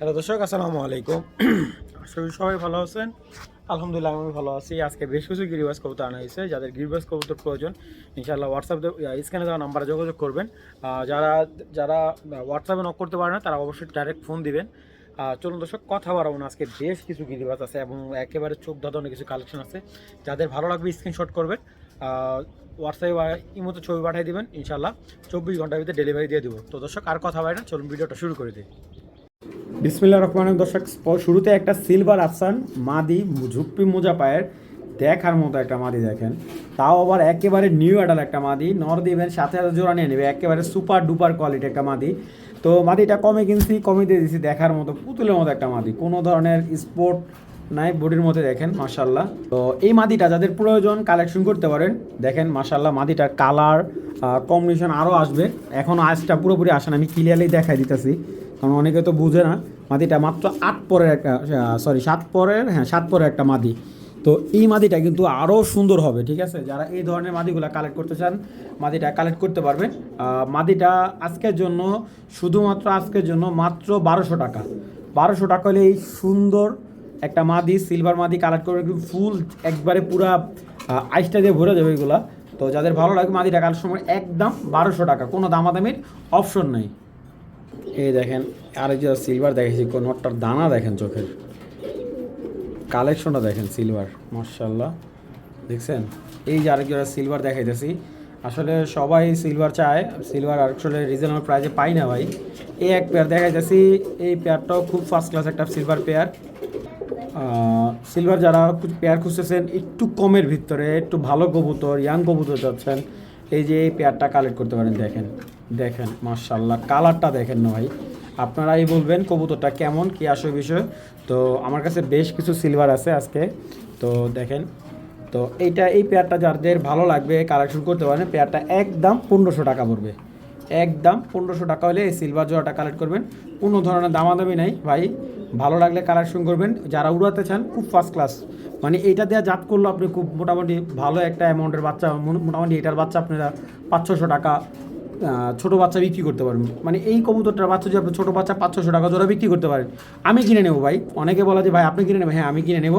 Hello দর্শক, আসসালামু আলাইকুম। আশা করি সবাই ভালো আছেন। আলহামদুলিল্লাহ আমি ভালো আছি। আজকে বেশ কিছু গিরিবাস কবুতর আনা হয়েছে। যাদের গিরিবাস কবুতর প্রয়োজন, ইনশাআল্লাহ হোয়াটসঅ্যাপ স্ক্যানে দেওয়া নাম্বারে যোগাযোগ করবেন। যারা যারা হোয়াটসঅ্যাপে নক করতে পারে না, তারা অবশ্যই ডাইরেক্ট ফোন দিবেন। চলুন দর্শক, কথা বাড়াবো না। আজকে বেশ কিছু গিরিবাস আছে এবং একেবারে চোখ ধাঁধানো কিছু কালেকশন আছে। যাদের ভালো লাগবে স্ক্রিনশট করবেন। হোয়াটসঅ্যাপে বা ইমোতে ছবি পাঠিয়ে দিবেন। ইনশাআল্লাহ চব্বিশ ঘণ্টার ভিতরে ডেলিভারি দিয়ে দেবো। তো দর্শক, আর কথা বাড়ে না, চলুন ভিডিওটা শুরু করে দিই। বিসমিল্লা রহমানের দর্শক শুরুতে একটা সিলভার আসান মাদি ঝুপ্পি মোজা পায়ের, দেখার মতো একটা মাদি দেখেন। তাও আবার একেবারে নিউ অ্যাডাল একটা মাদি, নর দিবেন, সাথে সাথে জোড়া নিয়ে নেবে, একেবারে সুপার ডুপার কোয়ালিটি একটা মাদি। তো মাদিটা কমে কিনছি, কমে দিয়ে দিছি, দেখার মতো, পুতুলের মতো একটা মাদি। কোনো ধরনের স্পোর্ট নাই, বডির মধ্যে দেখেন মাশাল্লাহ তো এই মাদিটা যাদের প্রয়োজন কালেকশন করতে পারেন, দেখেন মাশাল্লাহ মাদিটার কালার কম্বিনেশন আরও আসবে। এখন আজটা পুরোপুরি আসে না, আমি ক্লিয়ারলি দেখাই দিতেছি। কারণ অনেকে তো বুঝে না, মাদিটা মাত্র আট পরের একটা সরি সাত পরের হ্যাঁ সাত পরের একটা মাদি। তো এই মাদিটা কিন্তু আরও সুন্দর হবে, ঠিক আছে? যারা এই ধরনের মাদিগুলো কালেক্ট করতে চান, মাদিটা কালেক্ট করতে পারবেন। মাদিটা আজকের জন্য, শুধুমাত্র আজকের জন্য মাত্র বারোশো টাকা। বারোশো টাকা হলে এই সুন্দর একটা মাদি সিলভার মাদি কালেক্ট করে কিন্তু ফুল, একবারে পুরা আইসটা দিয়ে ভরে যাবে এগুলা। তো যাদের ভালো লাগে মাদিটা কালার সময় একদম বারোশো টাকা। কোনো দামাদামির অপশন নেই। এই দেখেন, আর যে সিলভার দেখেছি নটটার দানা দেখেন চোখের। কালেকশনটা দেখেন সিলভার মার্শাল্লাহ দেখছেন? এই যে আরেক জোড়া সিলভার দেখাইতেছি। আসলে সবাই সিলভার চায় সিলভার আসলে রিজনেবল প্রাইজে পাই না ভাই। এই এক পেয়ার দেখাইতেছি, এই পেয়ারটাও খুব ফার্স্ট ক্লাস একটা সিলভার পেয়ার সিলভার যারা পেয়ার খুঁজতেছেন, একটু কমের ভিতরে, একটু ভালো কবুতর ইয়াং কবুতর চাচ্ছেন এই যে এই পেয়ারটা কালেক্ট করতে পারেন, দেখেন দেখেন মার্শাল্লাহ কালারটা দেখেন না ভাই। আপনারাই বলবেন কবুতরটা কেমন, কি আসল বিষয়। তো আমার কাছে বেশ কিছু সিলভার আছে আজকে। তো দেখেন, তো এইটা, এই পেয়ারটা যাদের ভালো লাগবে কালেকশন করতে পারেন, পেয়ারটা একদম পনেরোশো টাকা পড়বে। একদম পনেরোশো টাকা হলে এই সিলভার জোড়াটা কালেক্ট করবেন। কোনো ধরনের দামাদামি নাই ভাই। ভালো লাগলে কালেকশন করবেন। যারা উড়াতে চান, খুব ফার্স্ট ক্লাস মানে এইটা দেওয়া জাত করল আপনি খুব মোটামুটি ভালো একটা অ্যামাউন্টের বাচ্চা। মোটামুটি এটার বাচ্চা আপনারা পাঁচ ছশো টাকা ছোটো বাচ্চা বিক্রি করতে পারবেন। মানে এই কবুতরটার বাচ্চা যদি আপনি ছোটো বাচ্চা পাঁচ ছশো টাকা জোড়া বিক্রি করতে পারেন, আমি কিনে নেব ভাই। অনেকে বলা যে, ভাই, আপনি কিনে নেবেন? হ্যাঁ আমি কিনে নেব।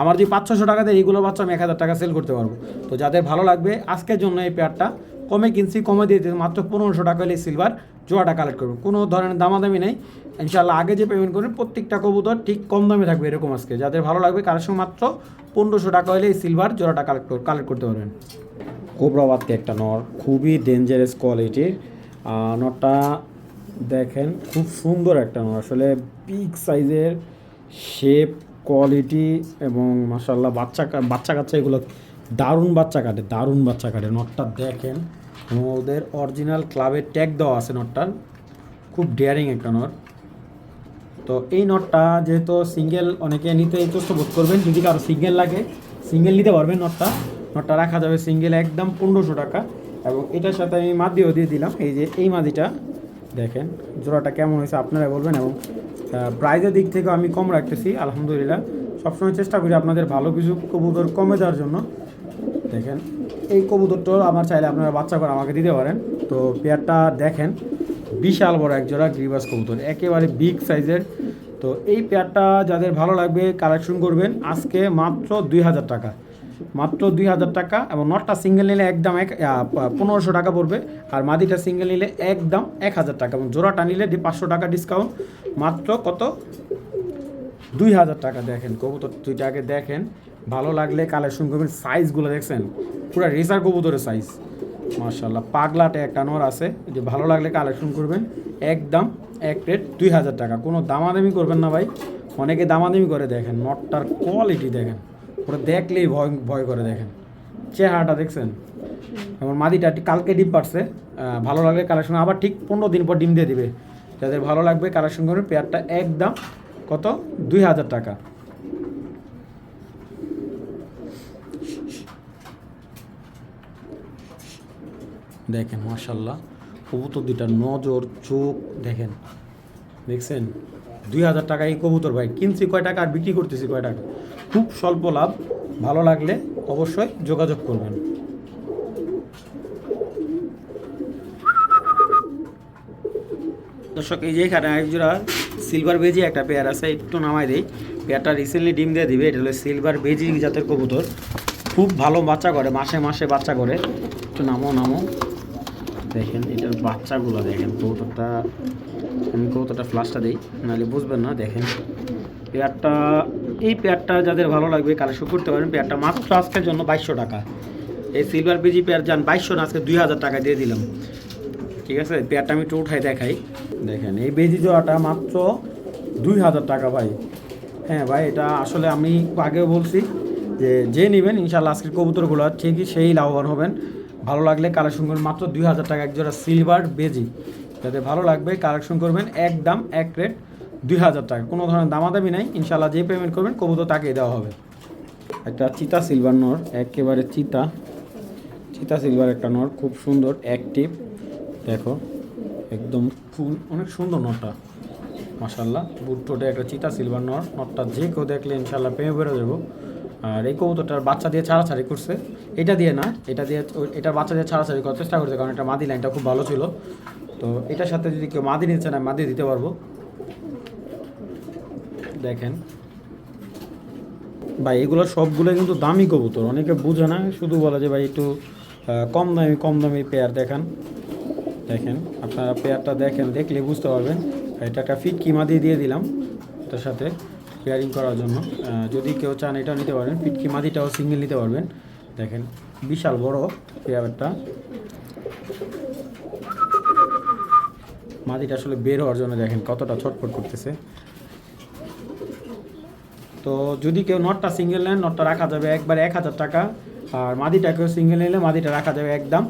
আমার যদি পাঁচ ছশো টাকা দেয়, এইগুলো বাচ্চা আমি এক হাজার টাকা সেল করতে পারব। তো যাদের ভালো লাগবে, আজকের জন্য এই পেয়ারটা কমে কিনছি, কমে দিয়ে মাত্র পনেরোশো টাকা হলে সিলভার জোড়াটা কালেক্ট করবেন। কোনো ধরনের দামাদামি নেই। ইনশাল্লাহ আগে যে পেমেন্ট করবেন, প্রত্যেকটা কবুতর ঠিক কম দামে থাকবে এরকম আজকে। যাদের ভালো লাগবে কালেকশন মাত্র পনেরোশো টাকা হলে এই সিলভার জোড়াটা কালেক্ট কালেক্ট করতে পারবেন। কোবরাবাদকে একটা নর, খুবই ডেঞ্জারাস কোয়ালিটির নটটা দেখেন, খুব সুন্দর একটা নর। আসলে বিগ সাইজের শেপ কোয়ালিটি এবং মাসাল্লাহ বাচ্চা বাচ্চা কাচ্চা এগুলো দারুণ বাচ্চা কাটে, দারুণ বাচ্চা কাটে। নটটা দেখেন, ওদের অরিজিনাল ক্লাবের ট্যাগ দেওয়া আছে নটটার খুব ডেয়ারিং একটা নট তো এই নটটা যেহেতু সিঙ্গেল অনেকে নিতে ইতস্ত বোধ করবেন, যদি কারও সিঙ্গেল লাগে, সিঙ্গেল নিতে পারবেন নটটা। নটটা রাখা যাবে সিঙ্গেল একদম পনেরোশো টাকা এবং এটার সাথে আমি মাদিও দিয়ে দিলাম। এই যে এই মাদিটা, দেখেন জোড়াটা কেমন হয়েছে আপনারা বলবেন এবং প্রাইজের দিক থেকেও আমি কম রাখতেছি, আলহামদুলিল্লাহ। সবসময় চেষ্টা করি আপনাদের ভালো কিছু কবুতর কমে দেওয়ার জন্য। দেখেন, এই কবুতরটাও আমার চাইলে আপনারা বাচ্চা করে আমাকে দিতে পারেন। তো পেয়ারটা দেখেন বিশাল বড় এক জোড়া গ্রিবাস কবুতর, একেবারে বিগ সাইজের তো এই পেয়ারটা যাদের ভালো লাগবে কালেকশন করবেন। আজকে মাত্র দুই হাজার টাকা। মাত্র দুই হাজার টাকা এবং নটটা সিঙ্গেল নিলে একদম এক পনেরোশো টাকা পড়বে। আর মাদিটা সিঙ্গেল নিলে একদম এক হাজার টাকা। এবং জোড়াটা নিলে পাঁচশো টাকা ডিসকাউন্ট মাত্র কত? দুই হাজার টাকা। দেখেন, কবুতর দুইটা আগে দেখেন। ভালো লাগলে কালেকশন করবেন। সাইজগুলো দেখছেন, পুরো রেসার কবুতরের সাইজ মার্শাল্লাহ পাগলাটে একটা নর আছে। যে ভালো লাগলে কালেকশন করবেন। একদম এক রেট দুই হাজার টাকা। কোনো দামাদামি করবেন না ভাই। অনেকে দামাদামি করে দেখেন, নটটার কোয়ালিটি দেখেন। ওটা দেখলেই ভয় ভয় করে দেখেন। চেহারাটা দেখছেন? এবং মাদিটা কালকে ডিম পারছে ভালো লাগলে কালেকশন আবার ঠিক পনেরো দিন পর ডিম দিয়ে দিবে। যাদের ভালো লাগবে কালেকশন করবেন, পেয়ারটা একদম কত? দুই হাজার টাকা। দেখেন মার্শাল্লাহ কবুতর দুইটা নজর, চোখ, দেখেন। দেখছেন? দুই হাজার টাকা এই কবুতর ভাই। কিনছি কয় টাকা আর বিক্রি করতেছি কয় টাকা? খুব স্বল্প লাভ। ভালো লাগলে অবশ্যই যোগাযোগ করবেন। দর্শক, এই যে এখানে এক জোড়া সিলভার বেজি একটা পেয়ার আছে, একটু নামাই দেই। পেয়ারটা রিসেন্টলি ডিম দিয়ে দিবে। এটা হলো সিলভার বেজি জাতের কবুতর। খুব ভালো বাচ্চা করে, মাসে মাসে বাচ্চা করে। একটু নামো নামো। দেখেন এটার বাচ্চাগুলো দেখেন কবুতরটা আমি কবুতরটা ফ্লাশটা দিই, নাহলে বুঝবেন না, দেখেন। পেয়ারটা, এই পেয়ারটা যাদের ভালো লাগবে কালেকশন করতে পারেন। পেয়ারটা মাত্র আজকের জন্য বাইশশো টাকা। এই সিলভার বেজি পেয়ার যান বাইশশো না, আজকে দুই হাজার টাকা দিয়ে দিলাম। ঠিক আছে? পেয়ারটা আমি একটু উঠাই দেখাই। দেখেন, এই বেজি জোড়াটা মাত্র দুই হাজার টাকা ভাই। হ্যাঁ ভাই, এটা আসলে আমি আগেও বলছি যে যে নেবেন ইনশাল্লাহ আজকের কবুতরগুলো ঠিকই সেই লাভবান হবেন। ভালো লাগলে কালেকশন করবেন মাত্র দুই হাজার টাকা এক জোড়া সিলভার বেজি। যাতে ভালো লাগবে কালেকশন করবেন, এক দাম, এক রেট দুই হাজার টাকা। কোনো ধরনের দামাদামি নাই। ইনশাল্লাহ যে পেমেন্ট করবেন, কবুতর তাকেই দেওয়া হবে। একটা চিতা সিলভার নর, একেবারে চিতা। চিতা সিলভার একটা নর, খুব সুন্দর অ্যাক্টিভ দেখো, একদম ফুল, অনেক সুন্দর নটটা মাসাল্লাহ বুট টোটে একটা চিতা সিলভার নর। নটটা যে কেউ দেখলে ইনশাল্লাহ পেয়ে বেরো যাব। আর এই কবুতরটার বাচ্চা দিয়ে ছাড়াছাড়ি করছে। এটা দিয়ে না, এটা দিয়ে এটার বাচ্চা দিয়ে ছাড়াছাড়ি করার চেষ্টা করছে কারণ এটা মাদি লাইনটা খুব ভালো ছিল। তো এটার সাথে যদি কেউ মাদি নিচ্ছে না, মাদি দিতে পারব। দেখেন। ভাই, এগুলো সবগুলো কিন্তু দামি কবুতর, অনেকে বুঝে না, শুধু বলে যে ভাই একটু কম দামি কম দামি পেয়ার দেখান। দেখেন, আপনারা পেয়ারটা দেখেন, দেখলে বুঝতে পারবেন। এটা একটা ফিট কিমা দিয়ে দিলাম, এটার সাথে। পেয়ারিং করার জন্য। যদি কেউ চান এটাও নিতে পারেন ফিট কিমাদিটাও সিঙ্গেল নিতে পারবেন। দেখেন, বিশাল বড় পেয়ারটা। মাদিটা আসলে বের হওয়ার জন্য দেখেন কতটা ছটফট করতেছে। তো যদি কেউ নটটা সিঙ্গেল নেন, নটটা রাখা যাবে একবারে এক হাজার টাকা। আর মাদিটাকেও সিঙ্গেল নিলে মাদিটা রাখা যাবে একদম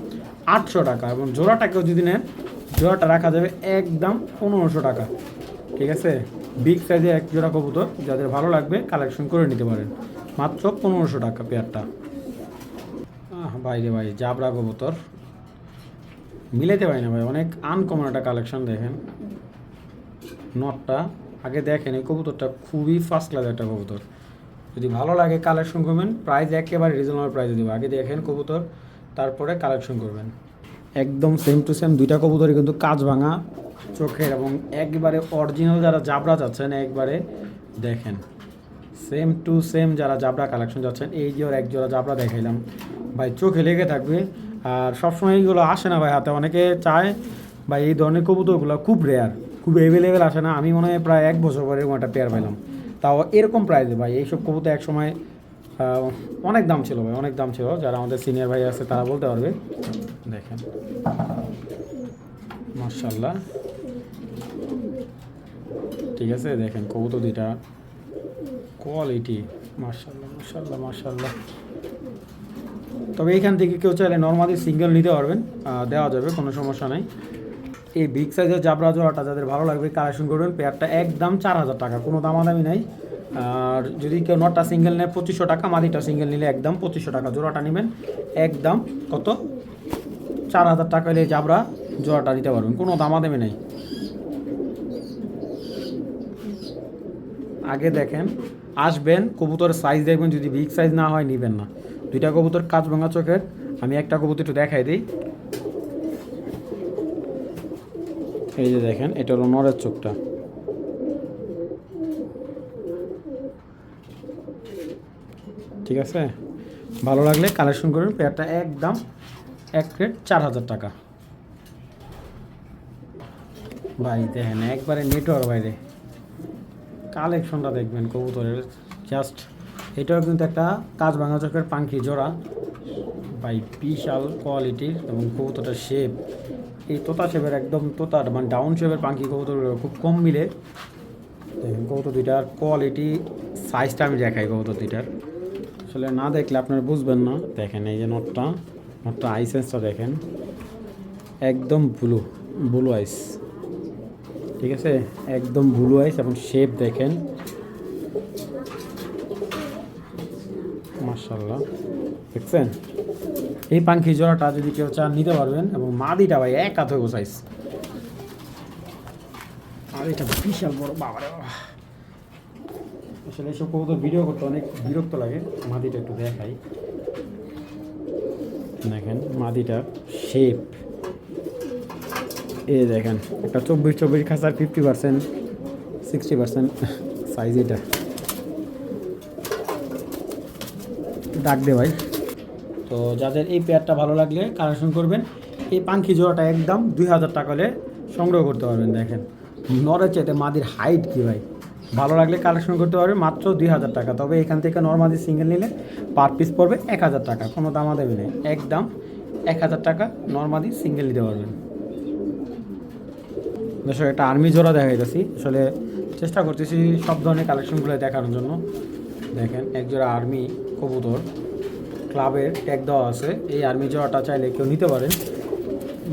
আটশো টাকা। এবং জোড়াটাকেও যদি নেন, জোড়াটা রাখা যাবে একদম পনেরোশো টাকা। ঠিক আছে? বিগ সাইজের এক জোড়া কবুতর, যাদের ভালো লাগবে কালেকশন করে নিতে পারেন। মাত্র পনেরোশো টাকা পেয়ারটা। বাইরে ভাই, জাবরা কবুতর। মিলাতে পারি না ভাই, অনেক আনকমন একটা কালেকশন দেখেন। নটটা আগে দেখেন, এই কবুতরটা খুবই ফার্স্ট ক্লাস একটা কবুতর। যদি ভালো লাগে কালেকশন করবেন প্রাইস একেবারে রিজনেবল প্রাইসে দেবো। আগে দেখেন কবুতর, তারপরে কালেকশন করবেন। একদম সেম টু সেম দুইটা কবুতরই কিন্তু কাজ ভাঙা চোখের এবং একবারে অরিজিনাল যারা জাবরা যাচ্ছেন, একবারে দেখেন। সেম টু সেম যারা জাবরা কালেকশন যাচ্ছেন, এই যে ওর এক জোড়া জাবরা দেখাইলাম। ভাই, চোখে লেগে থাকবে। আর সবসময় এইগুলো আসে না ভাই হাতে। অনেকে চায় বা এই ধরনের কবুতরগুলো খুব রেয়ার খুব অ্যাভেলেবেল আসে না। আমি মনে হয় প্রায় এক বছর পরে এরকম একটা পেয়ার পেলাম তাও এরকম প্রাইসে ভাই, এইসব কবুতর এক সময় অনেক দাম ছিল ভাই, অনেক দাম ছিল। যারা আমাদের সিনিয়র ভাই আছে, তারা বলতে পারবে। দেখেন। মার্শাল্লাহ ঠিক আছে, দেখেন কবুতর দুইটা কোয়ালিটি মার্শাল্লাহ মার্শাল্লাহ মার্শাল্লাহ তবে এইখান থেকে কেউ চাইলে নর্মালি সিঙ্গেল নিতে পারবেন। দেওয়া যাবে, কোনো সমস্যা নাই। এই বিগ সাইজের জাবরা জোড়াটা যাদের ভালো লাগবে কালেকশন করবেন। পেয়ারটা একদম চার হাজার টাকা, কোনো দামাদামি নাই। আর যদি কেউ নটটা সিঙ্গেল নেয়, পঁচিশশো টাকা মাদিটা সিঙ্গেল নিলে একদম পঁচিশশো টাকা জোড়াটা নেবেন। একদম কত? চার হাজার টাকা হলে জাবরা জোড়াটা নিতে পারবেন, কোনো দামাদামি নেই। আগে দেখেন, আসবেন, কবুতরের সাইজ দেখবেন, যদি বিগ সাইজ না হয় নেবেন না। দুইটা কবুতর কাজ ভাঙা চোখের, আমি একটা কবুতর একটু দেখাই দিই। এই যে দেখেন, এটা হলো নরের চোখটা। ঠিক আছে? ভালো লাগলে কালেকশন করবেন, পেয়ারটা একদম এক প্লেট চার হাজার টাকা। ভাই, দেখেন, একবারে নেটওয়ার্ক বাইরে। কালেকশনটা দেখবেন কবুতরের জাস্ট এটাও কিন্তু একটা কাজ ভাঙা চোখের পাঙ্কি জোড়া। বাই বিশাল কোয়ালিটির এবং কবুতরটার শেপ এই তোতা শেপের একদম তোতার মানে ডাউন শেপের পাঙ্কি কবুতরগুলো খুব কম মিলে। কবুতর দুইটার কোয়ালিটি সাইজটা আমি দেখাই কবুতর দুইটার। আসলে না দেখলে আপনারা বুঝবেন না। দেখেন এই যে নটটা নটটা আইসেন্সটা দেখেন। একদম ব্লু ব্লু আইস ঠিক আছে? একদম ব্লু আইস এবং শেপ দেখেন। মার্শাল্লাহ দেখছেন? এই পাঙ্খি জোড়াটা যদি কেউ চান নিতে পারবেন এবং মাদিটা ভাই এক হাত হইব সাইজ আর এটা বিশাল বড় বাবা রে বাবা। আসলে এসব কবুতর ভিডিও করতে অনেক বিরক্ত লাগে। মাদিটা একটু দেখাই। দেখেন মাদিটার শেপ এই দেখেন, একটা চব্বিশ চব্বিশ খাঁচার fifty percent sixty percent size এটা। ডাক দে ভাই। তো যাদের এই পেয়ারটা ভালো লাগলে কালেকশন করবেন। এই পাঙ্খি জোড়াটা একদম দুই হাজার টাকা হলে সংগ্রহ করতে পারবেন, দেখেন। নরের চাইতে মাদির হাইট কি ভাই? ভালো লাগলে কালেকশন করতে পারবে মাত্র দুই হাজার টাকা। তবে এখান থেকে নর্মালি সিঙ্গেল নিলে পার পিস পড়বে এক হাজার টাকা। কোনো দামা দেবে নেই। একদম এক হাজার টাকা নর্মালি সিঙ্গেল নিতে পারবেন দর্শক, একটা আর্মি জোড়া দেখা যাচ্ছি আসলে চেষ্টা করতেছি সব ধরনের কালেকশনগুলো দেখানোর জন্য। দেখেন, এক জোড়া আর্মি কবুতর। ক্লাবের ট্যাগ দেওয়া আছে। এই আর্মি জোড়াটা চাইলে কেউ নিতে পারেন।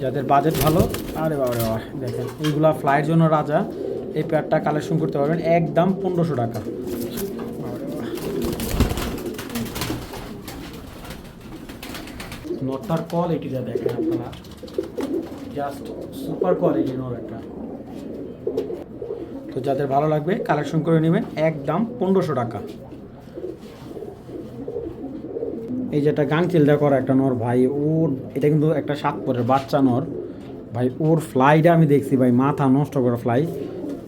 যাদের বাজেট ভালো, আরে বাবা বাবা, দেখেন। এইগুলা ফ্লাইয়ের জন্য রাজা। এই প্যাডটা কালেকশন করতে পারবেন। একদম পনেরোশো টাকা। বাবারে বাবা। নটটার কোয়ালিটিটা দেখেন আপনারা। জাস্ট সুপার কোয়ালিটি নোর একটা। তো যাদের ভালো লাগবে কালেকশন করে নেবেন। একদম পনেরোশো টাকা। এই যেটা গাংচিলটা করা একটা নর ভাই ওর এটা কিন্তু একটা সাত পরের বাচ্চা নর। ভাই ওর ফ্লাইটা আমি দেখছি ভাই মাথা নষ্ট করা ফ্লাই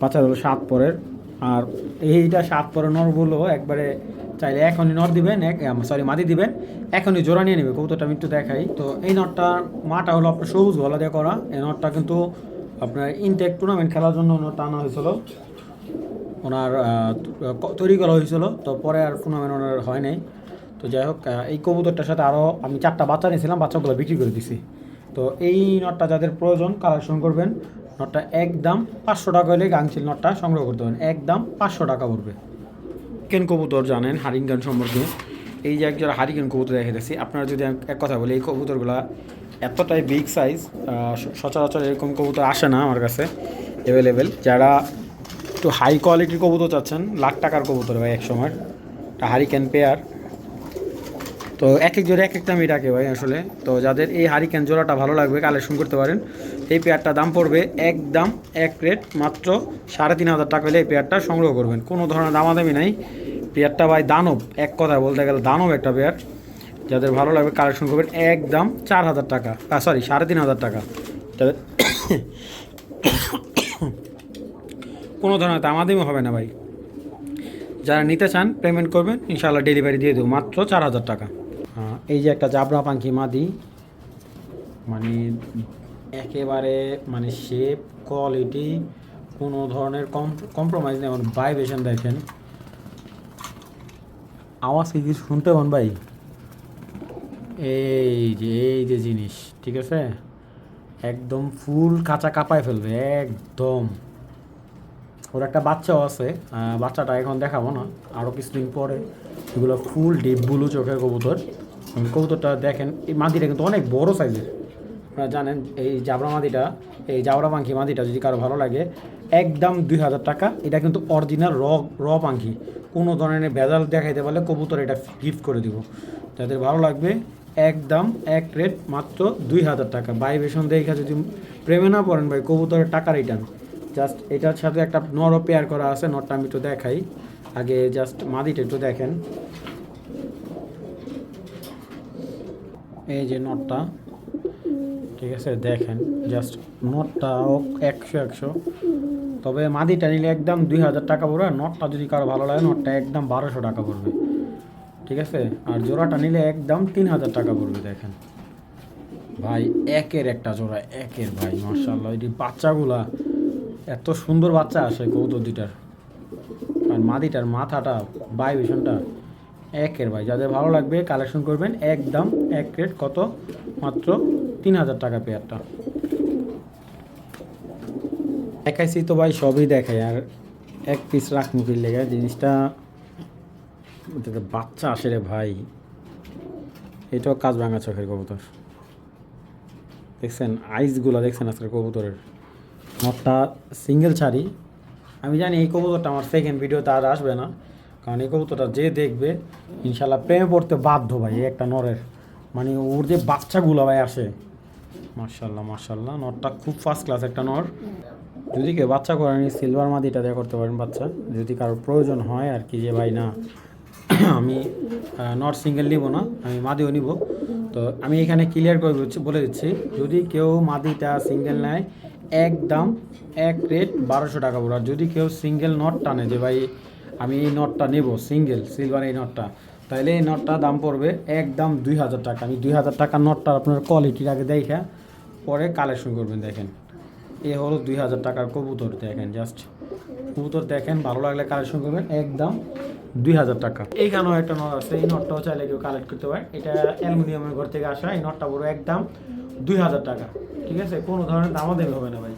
বাচ্চা হলো সাত পরের। আর এইটা সাত পরের নরগুলো একবারে চাইলে এখনই নর দিবেন সরি মাদি দিবেন, এখনই জোড়া নিয়ে নেবে কৌতোটা আমি একটু দেখাই। তো এই নটটা মাটা হলো আপনার সবুজ গলা দিয়ে করা। এই নটটা কিন্তু আপনার ইনটেক টুর্নামেন্ট খেলার জন্য নটটা আনা হয়েছিল। ওনার তৈরি করা হয়েছিল, তো পরে আর টুর্নামেন্ট ওনার হয় নাই। তো যাই হোক এই কবুতরটার সাথে আরও আমি চারটা বাচ্চা নিয়েছিলাম, বাচ্চাগুলো বিক্রি করে দিছি। তো এই নটটা যাদের প্রয়োজন কালেকশন করবেন। নটটা একদম পাঁচশো টাকা হলে গাংচিল নটটা সংগ্রহ করতে পারেন। একদম পাঁচশো টাকা পড়বে। কেন কবুতর জানেন? হারিঙ্গান সম্পর্কে। এই যে একজন হারিকেন কবুতর দেখে দিচ্ছি আপনারা যদি এক- কথা বলি, এই কবুতরগুলা এতটাই বিগ সাইজ সচরাচর এরকম কবুতর আসে না আমার কাছে অ্যাভেলেবেল যারা একটু হাই কোয়ালিটির কবুতর চাচ্ছেন, লাখ টাকার কবুতর ভাই এক সময় হারিকেন পেয়ার তো এক এক জোড়া, এক একটা আমি ডাকে ভাই আসলে। তো যাদের এই হারিকেন জোড়াটা ভালো লাগবে কালেকশন করতে পারেন। এই পেয়ারটা দাম পড়বে একদম এক রেট মাত্র সাড়ে তিন হাজার টাকা হলে এই পেয়ারটা সংগ্রহ করবেন। কোনো ধরনের দামাদামি নাই। পেয়ারটা ভাই দানব, এক কথায় বলতে গেলে দানব একটা পেয়ার যাদের ভালো লাগবে কালেকশন করবেন একদম চার হাজার টাকা। সরি সাড়ে তিন হাজার টাকা। যাদের কোনো ধরনের দামাদামি হবে না ভাই। যারা নিতে চান পেমেন্ট করবেন, ইনশাআল্লাহ ডেলিভারি দিয়ে দেবো। মাত্র চার হাজার টাকা। এই যে একটা জাবরা পাখি মাদি মানে একেবারে মানে শেপ কোয়ালিটি কোনো ধরনের কম্প্রোমাইজ নেই ভাইব্রেশন দেখেন। আওয়াজ কি কিছু শুনতে পান ভাই? এই যে এই যে জিনিস, ঠিক আছে? একদম ফুল কাঁচা কাপায় ফেলবে, একদম। ওর একটা বাচ্চাও আছে বাচ্চাটা এখন দেখাবো না আরও কিছুদিন পরে। এগুলো ফুল ডিপ ব্লু চোখের কবুতর। কবুতরটা দেখেন, এই মাদিটা কিন্তু অনেক বড় সাইজের। আপনারা জানেন, এই জাবরা মাদিটা, এই জাবরা পাখি মাদিটা যদি কারও ভালো লাগে, একদম দুই হাজার টাকা। এটা কিন্তু অরিজিনাল র র পাখি কোনো ধরনের ভেজাল দেখাইতে পারলে কবুতর এটা গিফট করে দিব। যাদের ভালো লাগবে, একদম এক রেট মাত্র দুই হাজার টাকা। ভাইবেশন দেখে যদি প্রেমে না পড়েন ভাই, কবুতরের টাকা রিটার্ন জাস্ট এটার সাথে একটা নরও পেয়ার করা আছে নটটা আমি একটু দেখাই। আগে জাস্ট মাদিটা একটু দেখেন। এই যে নটটা, ঠিক আছে, দেখেন জাস্ট নটটাও একশো একশো। তবে মাদিটা নিলে একদম দুই হাজার টাকা পড়বে নটটা যদি কারও ভালো লাগে, নটটা একদম বারোশো টাকা পড়বে। ঠিক আছে? আর জোড়াটা নিলে একদম তিন হাজার টাকা পড়বে, দেখেন। ভাই, একের একটা জোড়া, একের ভাই মার্শাল্লাহ এই বাচ্চাগুলা, এত সুন্দর বাচ্চা আসে কৌতুক দুইটার। আর মাদিটার মাথাটা ভাইব্রেশনটা একের ভাই। যাদের ভালো লাগবে কালেকশন করবেন, একদম এক রেট কত? মাত্র তিন হাজার টাকা পেয়ারটা দেখাইছি তো ভাই, সবই দেখাই। আর এক পিস রাখ মুখির লেগে? জিনিসটা বাচ্চা আসে রে ভাই। এটাও কাজ ভাঙা চোখের কবুতর। দেখছেন আইসগুলো দেখছেন আজকের কবুতরের? নটটা সিঙ্গেল ছাড়ি আমি জানি এই কবুতরটা আমার সেকেন্ড ভিডিওতে আর আসবে না। কারণ এই কবুতরটা যে দেখবে, ইনশাল্লাহ প্রেমে পড়তে বাধ্য ভাই, এই একটা নরের। মানে ওর যে বাচ্চাগুলো ভাই আসে। মার্শাল্লাহ মার্শাল্লাহ নটটা খুব ফার্স্ট ক্লাস একটা নর। যদি কেউ বাচ্চা করেন সিলভার মাদিটা দেওয়া করতে পারেন বাচ্চা। যদি কারোর প্রয়োজন হয় আর কি যে ভাই না, আমি নট সিঙ্গেল নিব না, আমি মাদিও নিব। তো আমি এখানে ক্লিয়ার করে দিচ্ছি, বলে দিচ্ছি, যদি কেউ মাদিটা সিঙ্গেল নেয়, একদম এক রেট বারোশো টাকা পড়বে আর যদি কেউ সিঙ্গেল নট টানে, যে ভাই আমি এই নটটা নেব, সিঙ্গেল সিলভার এই নটটা। তাহলে এই নটটা দাম পড়বে একদম দুই হাজার টাকা। আমি দুই হাজার টাকার নটটা আপনার কোয়ালিটির আগে দেখা পরে কালেকশন করবেন, দেখেন। এ হলো দুই হাজার টাকার কবুতর, দেখেন জাস্ট কবুতর দেখেন, ভালো লাগলে কালেকশন করবেন, একদম দুই হাজার টাকা। এইখানেও একটা নট আছে, এই নটটাও চাইলে কেউ কালেক্ট করতে পারে। এটা অ্যালুমিনিয়ামের ঘর থেকে আসা, এই নটটা বড় একদম দুই হাজার টাকা। ঠিক আছে? কোনো ধরনের দামাদামি হবে না ভাই।